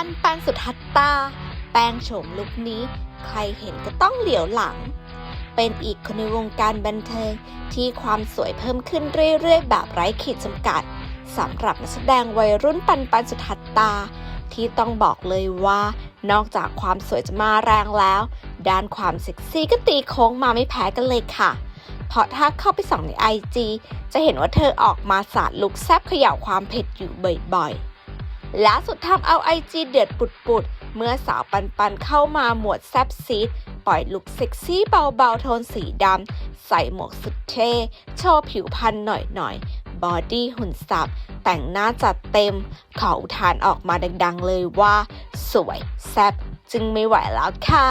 ปันปันสุดทัศตา แป้งโฉมลุคนี้ ใครเห็นก็ต้องเหลียวหลัง เป็นอีกคนในวงการบันเทิงที่ความสวยเพิ่มขึ้นเรื่อยๆ แบบไร้ขีดจำกัดสำหรับนักแสดงวัยรุ่นปันปันสุดทัศตา ที่ต้องบอกเลยว่า นอกจากความสวยจะมาแรงแล้ว ด้านความเซ็กซี่ก็ตีโค้งมาไม่แพ้กันเลยค่ะเพราะถ้าเข้าไปส่องในไอจีจะเห็นว่าเธอออกมาสาดลุกแซบเขย่าความเผ็ดอยู่บ่อยๆ ล่าสุดทำเอาไอจีเดือดปุดๆ เมื่อสาวปันปันเข้ามาหมวดแซบซีด ปล่อยลุกเซ็กซี่เบาๆ โทนสีดำ ใส่หมวกสุดเท่ โชว์ผิวพรรณหน่อยๆ บอดี้หุ่นสับ แต่งหน้าจัดเต็ม ขออุทานออกมาดังๆเลยว่า สวยแซบจึงไม่ไหวแล้วค่ะ